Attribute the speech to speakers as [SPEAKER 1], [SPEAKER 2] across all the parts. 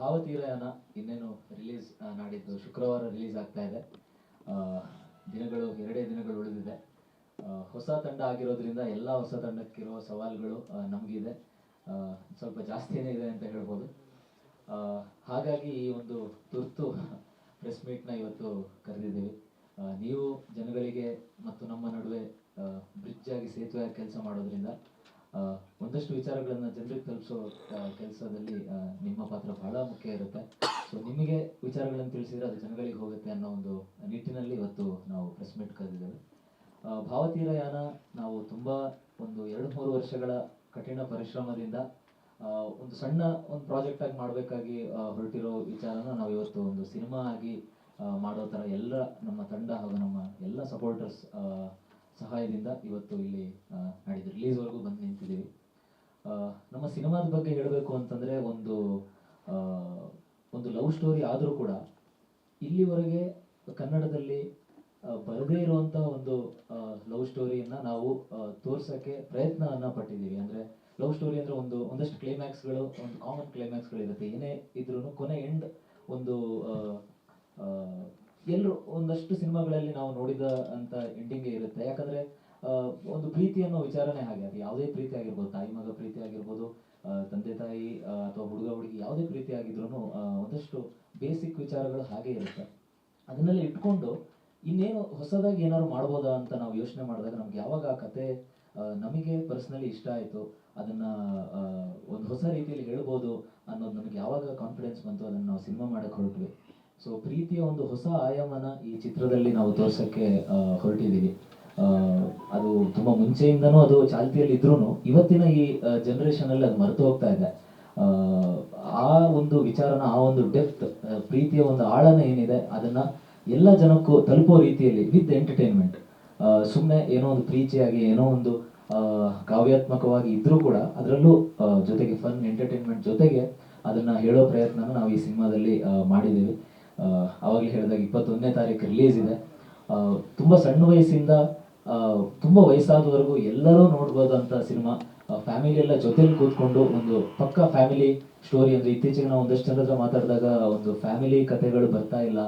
[SPEAKER 1] ಭಾವತೀರಯಾನ ಇನ್ನೇನು ರಿಲೀಸ್ ನಾಡಿದ್ದು ಶುಕ್ರವಾರ ರಿಲೀಸ್ ಆಗ್ತಾ ಇದೆ. ದಿನಗಳು, ಎರಡೇ ದಿನಗಳು ಉಳಿದಿದೆ. ಹೊಸ ತಂಡ ಆಗಿರೋದ್ರಿಂದ ಎಲ್ಲ ಹೊಸ ತಂಡಕ್ಕಿರುವ ಸವಾಲುಗಳು ನಮಗಿದೆ. ಸ್ವಲ್ಪ ಜಾಸ್ತಿನೇ ಇದೆ ಅಂತ ಹೇಳ್ಬೋದು. ಹಾಗಾಗಿ ಈ ಒಂದು ತುರ್ತು ಪ್ರೆಸ್ ಮೀಟ್ನ ಇವತ್ತು ಕರೆದಿದ್ದೀವಿ. ನೀವು ಜನಗಳಿಗೆ ಮತ್ತು ನಮ್ಮ ನಡುವೆ ಬ್ರಿಡ್ಜ್ ಆಗಿ ಸೇತುವೆ ಕೆಲಸ ಮಾಡೋದ್ರಿಂದ ಒಂದಷ್ಟು ವಿಚಾರಗಳನ್ನ ಜನರಿಗೆ ತಲುಪಿಸೋ ಕೆಲಸದಲ್ಲಿ ನಿಮ್ಮ ಪಾತ್ರ ಬಹಳ ಮುಖ್ಯ ಇರುತ್ತೆ. ಸೊ ನಿಮಗೆ ವಿಚಾರಗಳನ್ನು ತಿಳಿಸಿದ್ರೆ ಅದು ಜನಗಳಿಗೆ ಹೋಗುತ್ತೆ ಅನ್ನೋ ಒಂದು ನಿಟ್ಟಿನಲ್ಲಿ ಇವತ್ತು ನಾವು ಪ್ರೆಸ್ ಮೀಟ್ ಕರೆದಿದ್ದೇವೆ. ಭಾವತೀರಯಾನ ನಾವು ತುಂಬಾ ಒಂದು ಎರಡು ಮೂರು ವರ್ಷಗಳ ಕಠಿಣ ಪರಿಶ್ರಮದಿಂದ ಒಂದು ಸಣ್ಣ ಒಂದು ಪ್ರಾಜೆಕ್ಟ್ ಆಗಿ ಮಾಡಬೇಕಾಗಿ ಹೊರಟಿರೋ ವಿಚಾರನ ನಾವು ಇವತ್ತು ಒಂದು ಸಿನಿಮಾ ಆಗಿ ಮಾಡೋ ಥರ ಎಲ್ಲ ನಮ್ಮ ತಂಡ ಹಾಗೂ ನಮ್ಮ ಎಲ್ಲ ಸಪೋರ್ಟರ್ಸ್ ಸಹಾಯದಿಂದ ಇವತ್ತು ಇಲ್ಲಿ ಆ, ರಿಲೀಸ್ ಬಂದು ನಿಂತಿದ್ದೀವಿ ಆ, ನಮ್ಮ ಸಿನಿಮಾದ ಬಗ್ಗೆ ಹೇಳಬೇಕು ಅಂತಂದ್ರೆ ಒಂದು ಒಂದು ಲವ್ ಸ್ಟೋರಿ ಆದರೂ ಕೂಡ ಇಲ್ಲಿವರೆಗೆ ಕನ್ನಡದಲ್ಲಿ ಬರದೇ ಇರುವಂಥ ಒಂದು ಲವ್ ಸ್ಟೋರಿಯನ್ನ ನಾವು ತೋರಿಸೋಕ್ಕೆ ಪ್ರಯತ್ನವನ್ನ ಪಟ್ಟಿದ್ದೀವಿ. ಅಂದ್ರೆ ಲವ್ ಸ್ಟೋರಿ ಅಂದ್ರೆ ಒಂದು, ಒಂದಷ್ಟು ಕ್ಲೈಮ್ಯಾಕ್ಸ್ಗಳು ಒಂದು ಕಾಮನ್ ಕ್ಲೈಮ್ಯಾಕ್ಸ್ಗಳು ಇರುತ್ತೆ. ಏನೇ ಇದ್ರೂ ಕೊನೆ ಎಂಡ್ ಒಂದು ಎಲ್ಲರೂ ಒಂದಷ್ಟು ಸಿನಿಮಾಗಳಲ್ಲಿ ನಾವು ನೋಡಿದ ಅಂತ ಎಂಡಿಂಗ್ ಇರುತ್ತೆ. ಯಾಕಂದ್ರೆ ಒಂದು ಪ್ರೀತಿ ಅನ್ನೋ ವಿಚಾರನೇ ಹಾಗೆ. ಅದು ಯಾವುದೇ ಪ್ರೀತಿ ಆಗಿರ್ಬೋದು, ತಾಯಿ ಮಗ ಪ್ರೀತಿ ಆಗಿರ್ಬೋದು ಆ, ತಂದೆ ತಾಯಿ ಆ, ಅಥವಾ ಹುಡುಗ ಹುಡುಗಿ ಯಾವುದೇ ಪ್ರೀತಿ ಆಗಿದ್ರು ಒಂದಷ್ಟು ಬೇಸಿಕ್ ವಿಚಾರಗಳು ಹಾಗೆ ಇರುತ್ತೆ. ಅದನ್ನೆಲ್ಲ ಇಟ್ಕೊಂಡು ಇನ್ನೇನು ಹೊಸದಾಗಿ ಏನಾದ್ರು ಮಾಡ್ಬೋದಾ ಅಂತ ನಾವು ಯೋಚನೆ ಮಾಡಿದಾಗ ನಮ್ಗೆ ಯಾವಾಗ ಆ ಕತೆ ನಮಗೆ ಪರ್ಸನಲಿ ಇಷ್ಟ ಆಯಿತು, ಅದನ್ನ ಒಂದು ಹೊಸ ರೀತಿಯಲ್ಲಿ ಹೇಳ್ಬೋದು ಅನ್ನೋದು ನಮಗೆ ಯಾವಾಗ ಕಾನ್ಫಿಡೆನ್ಸ್ ಬಂತು ಅದನ್ನು ನಾವು ಸಿನಿಮಾ ಮಾಡಕ್ ಹೊರಟ್ವಿ. ಸೊ ಪ್ರೀತಿಯ ಒಂದು ಹೊಸ ಆಯಾಮನ ಈ ಚಿತ್ರದಲ್ಲಿ ನಾವು ತೋರ್ಸಕ್ಕೆ ಹೊರಟಿದ್ದೀವಿ ಅದು ತುಂಬಾ ಮುಂಚೆಯಿಂದನೂ ಅದು ಚಾಲ್ತಿಯಲ್ಲಿ ಇದ್ರೂ ಇವತ್ತಿನ ಈ ಜನರೇಷನ್ ಅಲ್ಲಿ ಅದು ಮರೆತು ಹೋಗ್ತಾ ಇದೆ. ಒಂದು ವಿಚಾರನ, ಆ ಒಂದು ಡೆಪ್ತ್ ಪ್ರೀತಿಯ ಒಂದು ಆಳನ ಏನಿದೆ, ಅದನ್ನ ಎಲ್ಲ ಜನಕ್ಕೂ ತಲುಪೋ ರೀತಿಯಲ್ಲಿ ವಿತ್ ಎಂಟರ್ಟೈನ್ಮೆಂಟ್ ಸುಮ್ಮನೆ ಏನೋ ಒಂದು ಪ್ರೀತಿಯಾಗಿ, ಏನೋ ಒಂದು ಕಾವ್ಯಾತ್ಮಕವಾಗಿ ಇದ್ರೂ ಕೂಡ ಅದರಲ್ಲೂ ಜೊತೆಗೆ ಫನ್ ಎಂಟರ್ಟೈನ್ಮೆಂಟ್ ಜೊತೆಗೆ ಅದನ್ನ ಹೇಳೋ ಪ್ರಯತ್ನನ ನಾವು ಈ ಸಿನಿಮಾದಲ್ಲಿ ಮಾಡಿದ್ದೀವಿ. ಅವಾಗಲೇ ಹೇಳಿದಾಗ ಇಪ್ಪತ್ತೊಂದನೇ ತಾರೀಕು ರಿಲೀಸ್ ಇದೆ. ತುಂಬ ಸಣ್ಣ ವಯಸ್ಸಿಂದ ತುಂಬ ವಯಸ್ಸಾದವರೆಗೂ ಎಲ್ಲರೂ ನೋಡ್ಬೋದಂತ ಸಿನಿಮಾ. ಫ್ಯಾಮಿಲಿ ಎಲ್ಲ ಜೊತೆಲಿ ಕೂತ್ಕೊಂಡು ಒಂದು ಪಕ್ಕ ಫ್ಯಾಮಿಲಿ ಸ್ಟೋರಿ ಅಂದ್ರೆ ಇತ್ತೀಚೆಗೆ ನಾವು ಒಂದಷ್ಟು ಜನರ ಮಾತಾಡಿದಾಗ ಒಂದು ಫ್ಯಾಮಿಲಿ ಕಥೆಗಳು ಬರ್ತಾ ಇಲ್ಲ.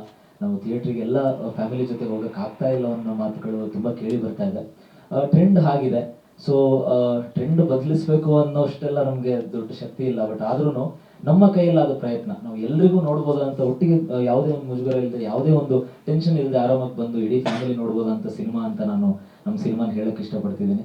[SPEAKER 1] ನಾವು ಥಿಯೇಟ್ರಿಗೆ ಎಲ್ಲ ಫ್ಯಾಮಿಲಿ ಜೊತೆ ಹೋಗಕ್ ಆಗ್ತಾ ಇಲ್ಲ ಅನ್ನೋ ಮಾತುಗಳು ತುಂಬಾ ಕೇಳಿ ಬರ್ತಾ ಇದೆ. ಟ್ರೆಂಡ್ ಆಗಿದೆ ಸೊ ಟ್ರೆಂಡ್ ಬದಲಿಸ್ಬೇಕು ಅನ್ನೋಷ್ಟೆಲ್ಲ ನಮ್ಗೆ ದೊಡ್ಡ ಶಕ್ತಿ ಇಲ್ಲ. ಬಟ್ ಆದ್ರೂ ನಮ್ಮ ಕೈಯಲ್ಲಾದ ಪ್ರಯತ್ನ. ನಾವು ಎಲ್ರಿಗೂ ನೋಡ್ಬೋದಂತ ಒಟ್ಟಿಗೆ ಯಾವುದೇ ಒಂದು ಮುಜುಗರ ಇಲ್ಲದೆ ಯಾವುದೇ ಒಂದು ಟೆನ್ಷನ್ ಇಲ್ಲದೆ ಆರಾಮಾಗಿ ಬಂದು ಇಡೀ ಫ್ಯಾಮಿಲಿ ನೋಡ್ಬೋದಂತ ಸಿನಿಮಾ ಅಂತ ನಾನು ನಮ್ಮ ಸಿನಿಮಾನ ಹೇಳಕ್ ಇಷ್ಟಪಡ್ತಿದ್ದೀನಿ.